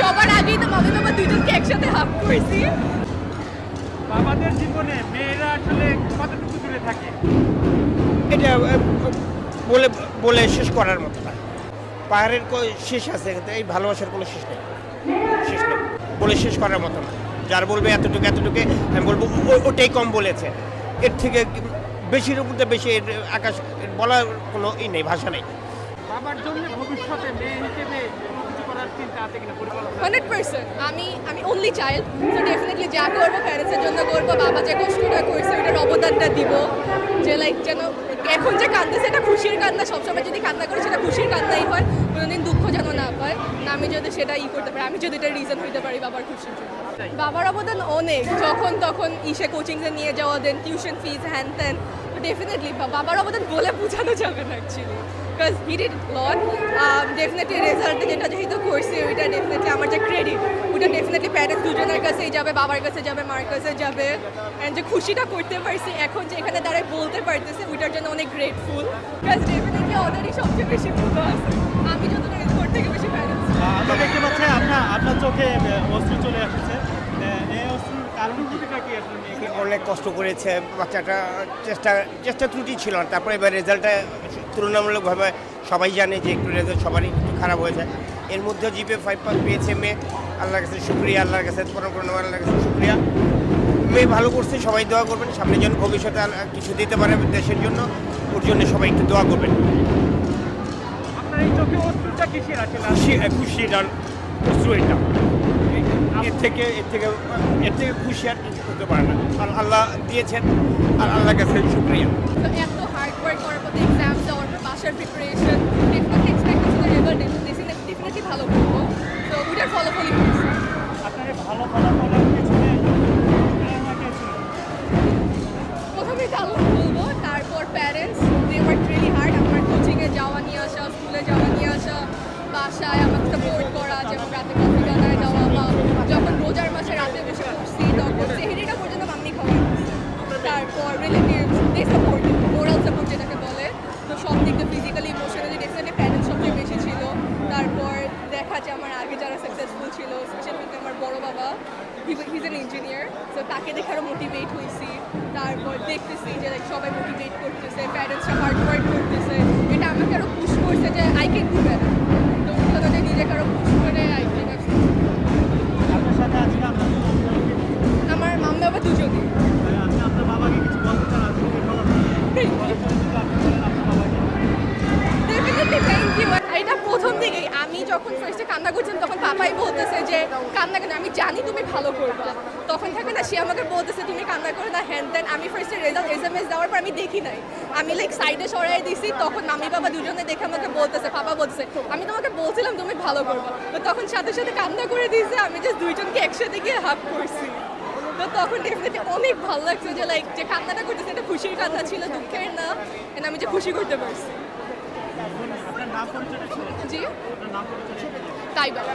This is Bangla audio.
সবার আগেই তো মামি বাবা দুজনকে একসাথে হাফ করেছি। বাবাদের জীবনে মেয়েরা আসলে কতটুকু দূরে থাকে? এটা বলে বলে শেষ করার মতো না। পাহাড়ের শেষ আছে কিন্তু এই ভালোবাসার কোনো শেষ নেই। শেষ নেই। বলে শেষ করার মতো না। যার বলবে এতটুকু এতটুকু আমি বলব ও- ওটাই কম বলেছে। এর থেকে বেশির উপর দিয়ে বেশি আকাশ বলার কোনো ই নেই ভাষা নেই। বাবার জন্য ভবিষ্যতে মেয়ে হিসেবে হান্ড্রেড পার্সেন্ট। আমি আমি অনলি চাইল্ড তো ডেফিনেটলি যা করব প্যারেন্টসের জন্য করব বাবা যে কষ্টটা করছে ওটার অবদানটা দিব। যে লাইক যেন এখন যে কান্দতেছে এটা খুশির কান্না সবসময় যদি কান্না করে সেটা খুশির কান্নাই হয় কোনোদিন দুঃখ যেন না পায় না আমি যদি সেটা ই করতে পারি আমি যদি এটা রিজন হইতে পারি বাবার খুশির জন্য। বাবার অবদান অনেক। যখন তখন ইসে কোচিংয়ে নিয়ে যাওয়া দেন টিউশন ফিজ হ্যান ত্যান ডেফিনেটলি বাবার অবদান বলে বোঝানো যাবে না actually because he did lot definitely রেজাল্টে যেটা যেহেতু করছে, ওইটা ডেফিনেটলি আমার যে ক্রেডিট ওটা ডেফিনেটলি প্যারেন্টস দুজনের কাছেই যাবে, বাবার কাছে যাবে, মার কাছে যাবে। অ্যান্ড যে খুশিটা করতে পারছি, এখন যে এখানে দাঁড়ায় বলতে পারতেছে, ওইটার জন্য অনেক গ্রেটফুল বিকজ ডেফিনেটলি ওদেরই সবচেয়ে বেশি মতো আছে। আমি যতটা স্কোর থেকে বেশি প্যারেন্টস আমরা দেখতে পাচ্ছি আপনার আপনার চোখে অস্ত্র চলে আসছে। অনেক কষ্ট করেছে বাচ্চাটা চেষ্টা চেষ্টা ত্রুটি ছিল না। তারপরে এবার রেজাল্টটা তুলনামূলকভাবে সবাই জানে যে একটু রেজাল্ট সবারই একটু খারাপ হয়েছে এর মধ্যে জিপে ফাইভ পাস পেয়েছে মেয়ে। আল্লাহর কাছে শুক্রিয়া আল্লাহর কাছে আল্লাহর কাছে শুক্রিয়া। মেয়ে ভালো করছে সবাই দোয়া করবেন। সামনে যেন ভবিষ্যতে কিছু দিতে পারে দেশের জন্য ওর জন্য সবাই একটু দোয়া করবেন। খুশি খুশি ডান অশ্রু এটা। থেকে এর থেকে এর থেকে খুশি আর কিছু করতে পারে না। আর আল্লাহ দিয়েছেন আর আল্লাহর কাছে শুক্রিয়া। তো এত হার্ড ওয়ার্ক করার পর এক্সাম দেওয়ার পর বাসার প্রিপারেশন ডেফিনেটলি এক্সপেক্ট করছি ডেফিনেটলি ভালো করব। তো ওইটার ফলাফলই হয়েছে আপনার ভালো ফলাফলের পেছনে প্রথমে আল্লাহ বলব তারপর parents they work really hard আমার কোচিংয়ে যাওয়া নিয়ে আসা স্কুলে যাওয়া নিয়ে আসা বাসায় হিজ এন ইঞ্জিনিয়ার তো তাকে দেখে আরও মোটিভেট হয়েছি। তারপর দেখতেছি যে like, সবাই মোটিভেট করতেছে প্যারেন্টসরা হার্ড ওয়ার্ক করতেছে। এটা আমাকে আরও পুশ করছে যে আই ক্যান ডু বেটার তো ওগুলো নিজেকে আরও পুশ করে আই আপনার আমার মাম্মা বাবা দুজনই। আপনি আপনার বাবাকে কিছু বলতে চান আজকে ফলাফল ডেফিনেটলি থ্যাংক ইউ এটা প্রথম দিকেই আমি যখন ফার্স্টে কান্না করছিলাম তখন পাপাই বলতেছে যে, কান্না কেন? আমি জানি তুমি ভালো করবে। তখন থাকে না, সে আমাকে বলতেছে, তুমি কান্না করে না হ্যান দেন আমি ফার্স্টে রেজাল্ট এস এম এস দেওয়ার পর আমি দেখি নাই। আমি লাইক সাইডে সরাই দিছি, তখন মামি বাবা দুজনে দেখে আমাকে বলতেছে, পাপা বলতেছে, আমি তোমাকে বলছিলাম তুমি ভালো করবে। তো তখন সাথে সাথে কান্না করে দিয়েছে, আমি জাস্ট দুইজনকে একসাথে গিয়ে হাক করছি। তো তখন ডেফিনেটলি অনেক ভালো লাগছে যে লাইক যে কান্নাটা করতেছে, এটা খুশির কান্না ছিল, দুঃখের না আমি যে খুশি করতে পারছি আপনার নাম পরিচয় ছিল জি। তাই বাবা